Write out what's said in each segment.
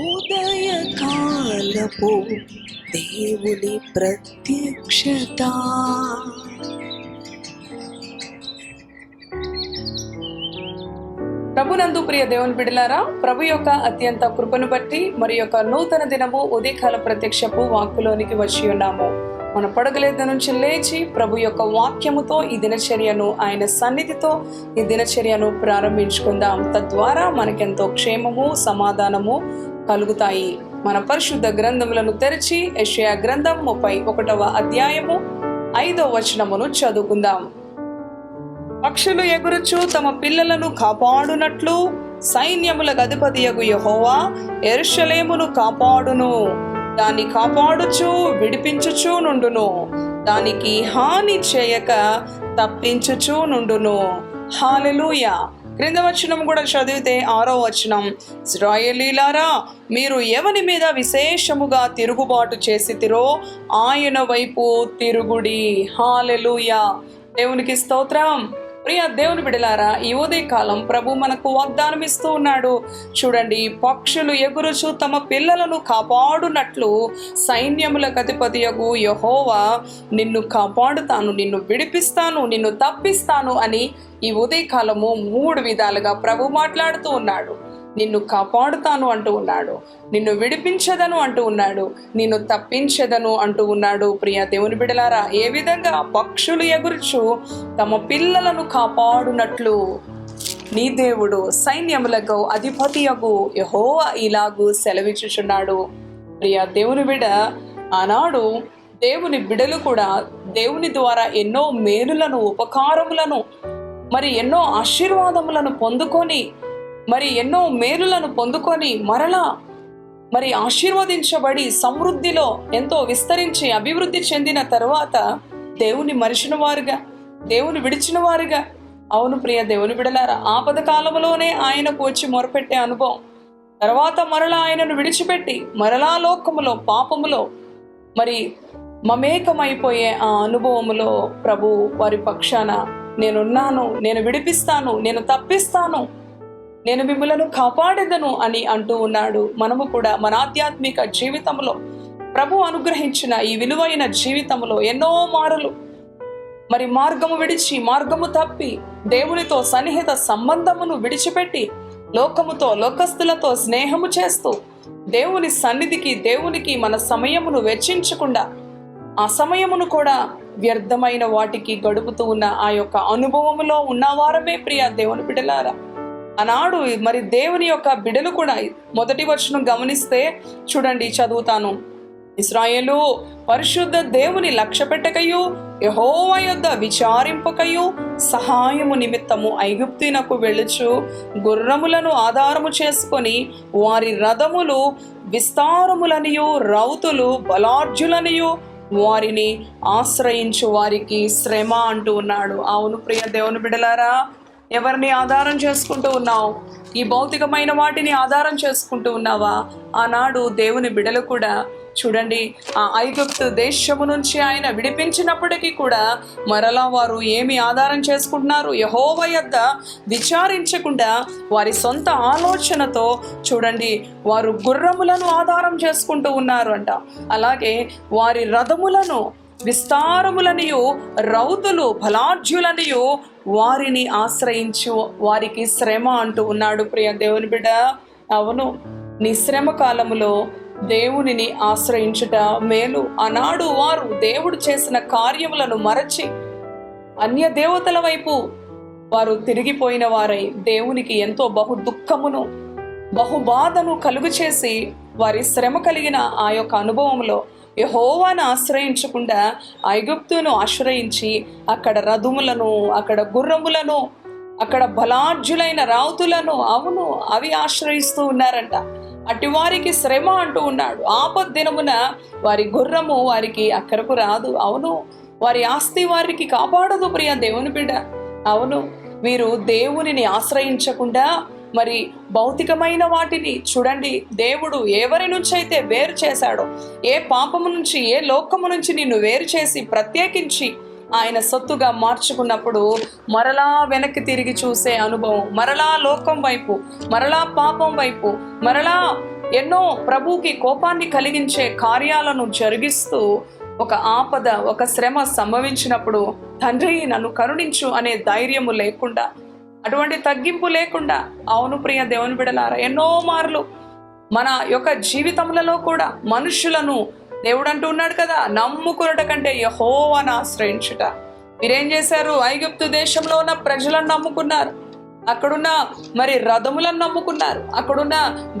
ఉదయకాలపు దేవుని ప్రత్యక్షత. ప్రభునందు ప్రియ దేవుని బిడలారా ప్రభు యొక్క అత్యంత కృపను బట్టి మరి యొక్క నూతన దినము ఉదయకాల ప్రత్యక్షపు వాక్కులోనికి వచ్చి ఉన్నాము. మన పడగలేద నుంచి లేచి ప్రభు యొక్క వాక్యముతో ఈ దినచర్యను ఆయన సన్నిధితో ఈ దినచర్యను ప్రారంభించుకుందాం. తద్వారా మనకెంతో క్షేమము సమాధానము కలుగుతాయి మన పరిశుద్ధ గ్రంథములను తెరిచి యషయా గ్రంథం ముప్పై ఒకటవ అధ్యాయము ఐదో వచనమును చదువుకుందాం. పక్షులు ఎగురుచు తమ పిల్లలను కాపాడునట్లు సైన్యముల గధిపతియగు యహోవా ఎరుషలేమును కాపాడును. దాన్ని కాపాడుచు విడిపించుచు నుండును. దానికి హాని చేయక తప్పించుచూ నుండును. హాలెలూయ. క్రింద వచనం కూడా చదివితే ఆరో వచనం. ఇస్రాయేలీలారా మీరు ఎవని మీద విశేషముగా తిరుగుబాటు చేసితిరో ఆయన వైపు తిరుగుడి. హాలెలూయ. దేవునికి స్తోత్రం. ప్రియ దేవుని బిడలారా ఈ ఉదయ కాలం ప్రభు మనకు వాగ్దానం ఇస్తూ ఉన్నాడు. చూడండి పక్షులు ఎగురుచు తమ పిల్లలను కాపాడునట్లు సైన్యముల అధిపతియగు యహోవా నిన్ను కాపాడుతాను నిన్ను విడిపిస్తాను నిన్ను తప్పిస్తాను అని ఈ ఉదయ కాలము మూడు విధాలుగా ప్రభు మాట్లాడుతూ ఉన్నాడు. నిన్ను కాపాడుతాను అంటూ ఉన్నాడు. నిన్ను విడిపించదను అంటూ ఉన్నాడు. నిన్ను తప్పించదను అంటూ ఉన్నాడు. ప్రియ దేవుని బిడలారా ఏ విధంగా పక్షులు ఎగురుచు తమ పిల్లలను కాపాడునట్లు? నీ దేవుడు సైన్యములకు అధిపతియగు యహోవా ఇలాగు సెలవిచ్చుచున్నాడు. ప్రియ దేవుని బిడ ఆనాడు దేవుని బిడలు కూడా దేవుని ద్వారా ఎన్నో మేలులను ఉపకారములను మరి ఎన్నో ఆశీర్వాదములను పొందుకొని మరి ఎన్నో మేలులను పొందుకొని మరలా మరి ఆశీర్వదించబడి సమృద్ధిలో ఎంతో విస్తరించి అభివృద్ధి చెందిన తర్వాత దేవుని మరిచిన వారుగా దేవుని విడిచిన వారుగా. అవును ప్రియ దేవుని విడలారా ఆపద కాలంలోనే ఆయనకు వచ్చి మొరపెట్టే అనుభవం. తర్వాత మరలా ఆయనను విడిచిపెట్టి మరలా లోకములో పాపములో మరి మమేకమైపోయే ఆ అనుభవములో ప్రభు వారి పక్షాన నేనున్నాను నేను విడిపిస్తాను నేను తప్పిస్తాను. నేను మిమ్మలను కాపాడేదను అని అంటూ ఉన్నాడు. మనము కూడా మన ఆధ్యాత్మిక జీవితంలో ప్రభు అనుగ్రహించిన ఈ విలువైన జీవితంలో ఎన్నో మారులు. మరి మార్గము విడిచి మార్గము తప్పి దేవునితో సన్నిహిత సంబంధమును విడిచిపెట్టి లోకముతో లోకస్తులతో స్నేహము చేస్తూ దేవుని సన్నిధికి దేవునికి మన సమయమును వెచ్చించకుండా ఆ సమయమును కూడా వ్యర్థమైన వాటికి గడుపుతూ ఉన్న ఆ యొక్క అనుభవములో ఉన్నవారమే ప్రియ దేవుని బిడలారా ఆనాడు మరి దేవుని యొక్క బిడలు కూడా మొదటి వచనం గమనిస్తే చూడండి చదువుతాను. ఇస్రాయేలు పరిశుద్ధ దేవుని లక్ష్య పెట్టకయు యహోవ యొద్ద విచారింపకయు సహాయము నిమిత్తము ఐగుప్తునకు వెళ్ళుచు గుర్రములను ఆధారము చేసుకొని వారి రథములు విస్తారములనియు రౌతులు బలార్జులనియు వారిని ఆశ్రయించు వారికి శ్రమ అంటూ ఉన్నాడు. అవును ప్రియ దేవుని బిడలారా ఎవరిని ఆధారం చేసుకుంటూ ఉన్నావు? ఈ భౌతికమైన వాటిని ఆధారం చేసుకుంటూ ఉన్నావా? ఆనాడు దేవుని బిడలు కూడా చూడండి ఆ ఐగుప్తు దేశము నుంచి ఆయన విడిపించినప్పటికీ కూడా మరలా వారు ఏమి ఆధారం చేసుకుంటున్నారు? యహోవ యొద్ద విచారించకుండా వారి సొంత ఆలోచనతో చూడండి వారు గుర్రములను ఆధారం చేసుకుంటూ ఉన్నారు అంట అలాగే వారి రథములను విస్తారములనియు రౌతులు ఫలార్జులనియు వారిని ఆశ్రయించు వారికి శ్రమ అంటూ ఉన్నాడు ప్రియ దేవుని బిడ్డ. అవును నీ శ్రమ కాలములో దేవునిని ఆశ్రయించుట మేలు. ఆనాడు వారు దేవుడు చేసిన కార్యములను మరచి అన్య దేవతల వైపు వారు తిరిగిపోయిన వారై దేవునికి ఎంతో బహు దుఃఖమును బహుబాధను కలుగు చేసి వారి శ్రమ కలిగిన ఆ యొక్క అనుభవంలో యహోవాను ఆశ్రయించకుండా ఐగుప్తును ఆశ్రయించి అక్కడ రథములను అక్కడ గుర్రములను అక్కడ బలాఢ్యులైన రావుతులను అవును అవి ఆశ్రయిస్తూ ఉన్నారంట. అటు వారికి శ్రమ అంటూ ఉన్నాడు. ఆపద్దినమున వారి గుర్రము వారికి అక్కడకు రాదు. అవును వారి ఆస్తి వారికి కాపాడదు ప్రియ దేవుని బిడ్డ. అవును వీరు దేవునిని ఆశ్రయించకుండా మరి భౌతికమైన వాటిని చూడండి. దేవుడు ఎవరి నుంచి అయితే వేరు చేశాడో ఏ పాపము నుంచి ఏ లోకము నుంచి నిన్ను వేరు చేసి ప్రత్యేకించి ఆయన సొత్తుగా మార్చుకున్నప్పుడు మరలా వెనక్కి తిరిగి చూసే అనుభవం మరలా లోకం వైపు మరలా పాపం వైపు మరలా ఎన్నో ప్రభుకి కోపాన్ని కలిగించే కార్యాలను జరిగిస్తూ ఒక ఆపద ఒక శ్రమ సంభవించినప్పుడు తండ్రి నన్ను కరుణించు అనే ధైర్యము లేకుండా అటువంటి తగ్గింపు లేకుండా అవును ప్రియ దేవుని బిడలారా ఎన్నో మార్లు మన యొక్క జీవితములలో కూడా మనుషులను దేవుడు అంటూ ఉన్నాడు కదా నమ్ముకున్నట కంటే యహోవాను ఆశ్రయించుట. మీరేం చేశారు? ఐగుప్తు దేశంలో ఉన్న ప్రజలను నమ్ముకున్నారు. అక్కడున్న మరి రథములను నమ్ముకున్నారు. అక్కడున్న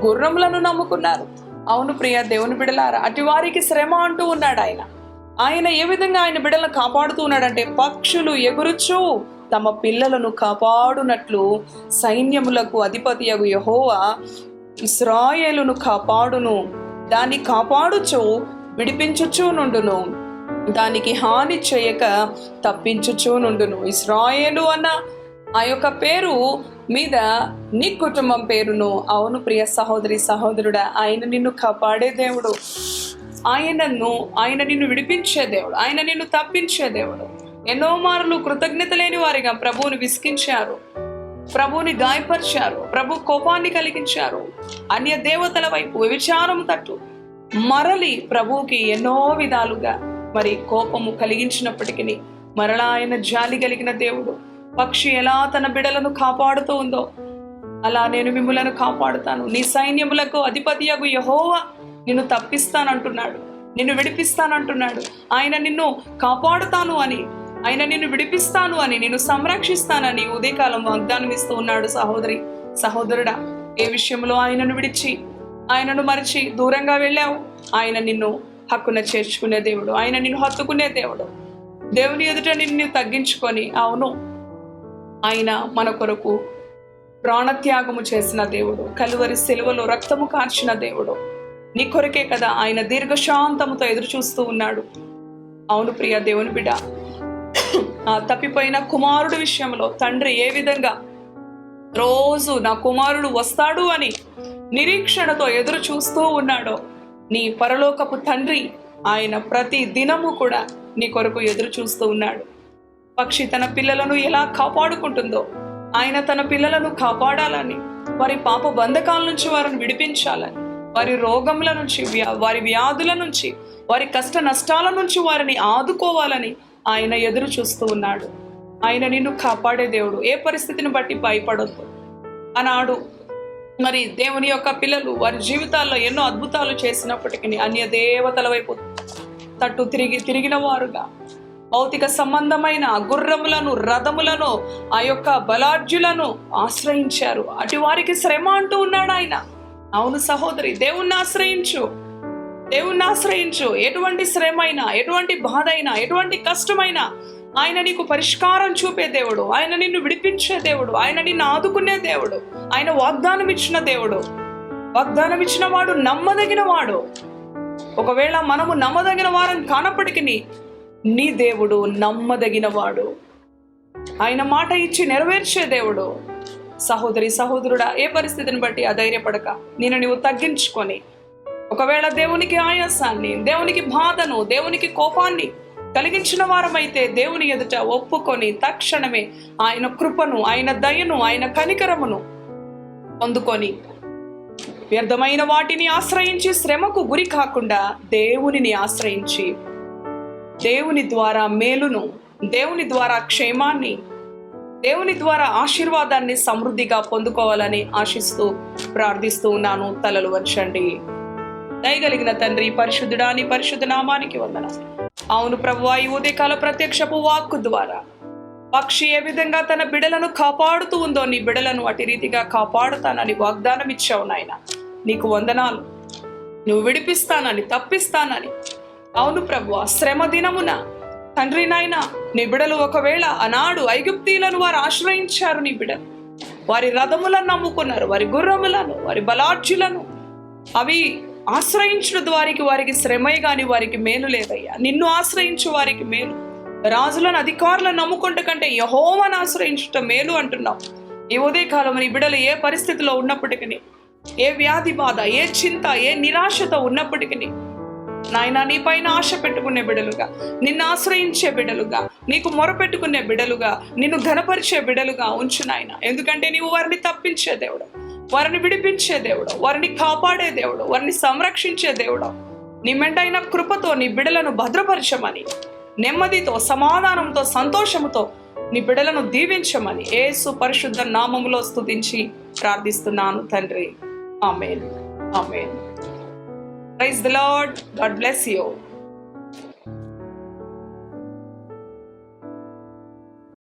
గుర్రములను నమ్ముకున్నారు. అవును ప్రియ దేవుని బిడలారా అటు వారికి శ్రమ అంటూ ఉన్నాడు ఆయన. ఆయన ఏ విధంగా ఆయన బిడలను కాపాడుతూ ఉన్నాడంటే పక్షులు ఎగురుచు తమ పిల్లలను కాపాడునట్లు సైన్యములకు అధిపతి యగు యహోవా ఇస్రాయేలును కాపాడును దాన్ని కాపాడుచు విడిపించుచూనుండును దానికి హాని చేయక తప్పించుచూ నుండును. ఇస్రాయేలు అన్న ఆ యొక్క పేరు మీద నీ కుటుంబం పేరును. అవును ప్రియ సహోదరి సహోదరుడా ఆయన నిన్ను కాపాడే దేవుడు. ఆయనను ఆయన నిన్ను విడిపించే దేవుడు. ఆయన నిన్ను తప్పించే దేవుడు. ఎన్నో మార్లు కృతజ్ఞత లేని వారిగా ప్రభువుని విసికించారు ప్రభువుని గాయపరిచారు. ప్రభు కోపాన్ని కలిగించారు. అన్య దేవతల వైపు వ్యభిచారం తట్టు. మరలి ప్రభువుకి ఎన్నో విధాలుగా మరి కోపము కలిగించినప్పటికీ మరలా ఆయన జాలి కలిగిన దేవుడు. పక్షి ఎలా తన బిడలను కాపాడుతూ ఉందో అలా నేను మిమ్మలను కాపాడుతాను. నీ సైన్యములకు అధిపతియగు యహోవా నిన్ను తప్పిస్తానంటున్నాడు. నిన్ను విడిపిస్తానంటున్నాడు. ఆయన నిన్ను కాపాడుతాను అని ఆయన నిన్ను విడిపిస్తాను అని నిన్ను సంరక్షిస్తానని ఉదయకాలం వాగ్దానం ఇస్తూ ఉన్నాడు సహోదరి. సహోదరుడా ఏ విషయంలో ఆయనను విడిచి ఆయనను మరిచి దూరంగా వెళ్ళావు? ఆయన నిన్ను హక్కున చేర్చుకునే దేవుడు ఆయన నిన్ను హత్తుకునే దేవుడు. దేవుని ఎదుట నిన్ను తగ్గించుకొని అవును ఆయన మన కొరకు ప్రాణత్యాగము చేసిన దేవుడు కలువరి సెలవులో రక్తము కార్చిన దేవుడు. నీ కొరకే కదా ఆయన దీర్ఘశాంతముతో ఎదురు చూస్తూ ఉన్నాడు. అవును ప్రియ దేవుని బిడ్డ తప్పిపోయిన కుమారుడు విషయంలో తండ్రి ఏ విధంగా రోజు నా కుమారుడు వస్తాడు అని నిరీక్షణతో ఎదురు చూస్తూ ఉన్నాడో నీ పరలోకపు తండ్రి ఆయన ప్రతి దినము కూడా నీ కొరకు ఎదురు చూస్తూ ఉన్నాడు. పక్షి తన పిల్లలను ఎలా కాపాడుకుంటుందో ఆయన తన పిల్లలను కాపాడాలని వారి పాప బంధకాల నుంచి వారిని విడిపించాలని వారి రోగముల నుంచి వారి వ్యాధుల నుంచి వారి కష్ట నష్టాల నుంచి వారిని ఆదుకోవాలని ఆయన ఎదురు చూస్తూ ఉన్నాడు. ఆయన నిన్ను కాపాడే దేవుడు. ఏ పరిస్థితిని బట్టి భయపడొద్దు. అన్నాడు మరి దేవుని యొక్క పిల్లలు వారి జీవితాల్లో ఎన్నో అద్భుతాలు చేసినప్పటికీ అన్య దేవతల వైపు తట్టు తిరిగి తిరిగిన వారుగా. భౌతిక సంబంధమైన గుర్రములను రథములను ఆ యొక్క బలార్జులను ఆశ్రయించారు. అటు వారికి శ్రమ అంటూ ఉన్నాడు ఆయన. అవును సహోదరి దేవుణ్ణి ఆశ్రయించు. దేవుణ్ణి ఆశ్రయించు. ఎటువంటి శ్రమ అయినా ఎటువంటి బాధ అయినా ఎటువంటి కష్టమైనా ఆయన నీకు పరిష్కారం చూపే దేవుడు. ఆయన నిన్ను విడిపించే దేవుడు. ఆయన నిన్ను ఆదుకునే దేవుడు. ఆయన వాగ్దానం ఇచ్చిన దేవుడు. వాగ్దానం ఇచ్చిన వాడు నమ్మదగిన వాడు. ఒకవేళ మనము నమ్మదగిన వారం కానప్పటికీ నీ దేవుడు నమ్మదగిన వాడు. ఆయన మాట ఇచ్చి నెరవేర్చే దేవుడు. సహోదరి సహోదరుడా ఏ పరిస్థితిని బట్టి అధైర్యపడక. నేను నీవు తగ్గించుకొని ఒకవేళ దేవునికి ఆయాసాన్ని దేవునికి బాధను దేవునికి కోపాన్ని కలిగించిన వారమైతే దేవుని ఎదుట ఒప్పుకొని తక్షణమే ఆయన కృపను ఆయన దయను ఆయన కనికరమును పొందుకొని వ్యర్థమైన వాటిని ఆశ్రయించి శ్రమకు గురి కాకుండా దేవునిని ఆశ్రయించి దేవుని ద్వారా మేలును దేవుని ద్వారా క్షేమాన్ని దేవుని ద్వారా ఆశీర్వాదాన్ని సమృద్ధిగా పొందుకోవాలని ఆశిస్తూ ప్రార్థిస్తూ ఉన్నాను. తలలు వచ్చండి దయగలిగిన తండ్రి పరిశుద్ధుడాని పరిశుద్ధ నామానికి వందన అవును ప్రభు ఈ ఉదయకాల ప్రత్యక్షపు వాక్కు ద్వారా పక్షి ఏ విధంగా తన బిడలను కాపాడుతూ ఉందో నీ బిడలను అటు రీతిగా కాపాడుతానని వాగ్దానం ఇచ్చావు నాయన. నీకు వందనాలు. నువ్వు విడిపిస్తానని తప్పిస్తానని. అవును ప్రభు శ్రమ దినమున తండ్రి నాయన నీ బిడలు ఒకవేళ ఆనాడు ఐగుప్తీలను వారు ఆశ్రయించారు నీ బిడలు. వారి రథములను నమ్ముకున్నారు వారి గుర్రములను వారి బలార్జులను. అవి ఆశ్రయించిన వారికి వారికి శ్రమే గాని వారికి మేలు లేదయ్యా. నిన్ను ఆశ్రయించు వారికి మేలు. రాజులను అధికారులను నమ్ముకుంట కంటే యహోవను ఆశ్రయించుట మేలు అంటున్నావు. ఈ ఉదయకాలం నీ బిడలు ఏ పరిస్థితిలో ఉన్నప్పటికీ ఏ వ్యాధి బాధ ఏ చింత ఏ నిరాశతో ఉన్నప్పటికీ నాయన నీ పైన ఆశ పెట్టుకునే బిడలుగా నిన్ను ఆశ్రయించే బిడలుగా నీకు మొరపెట్టుకునే బిడలుగా నిన్ను ఘనపరిచే బిడలుగా ఉంచు నాయన. ఎందుకంటే నీవు వారిని తప్పించే దేవుడు. వారిని విడిపించే దేవుడు వారిని కాపాడే దేవుడు వారిని సంరక్షించే దేవుడు. నీ కృపతో నీ బిడలను భద్రపరచమని నెమ్మదితో సమాధానంతో సంతోషముతో నీ బిడలను దీవించమని ఏసు పరిశుద్ధ నామములో స్తుతించి ప్రార్థిస్తున్నాను తండ్రి. Amen. Amen. Praise the Lord. God bless you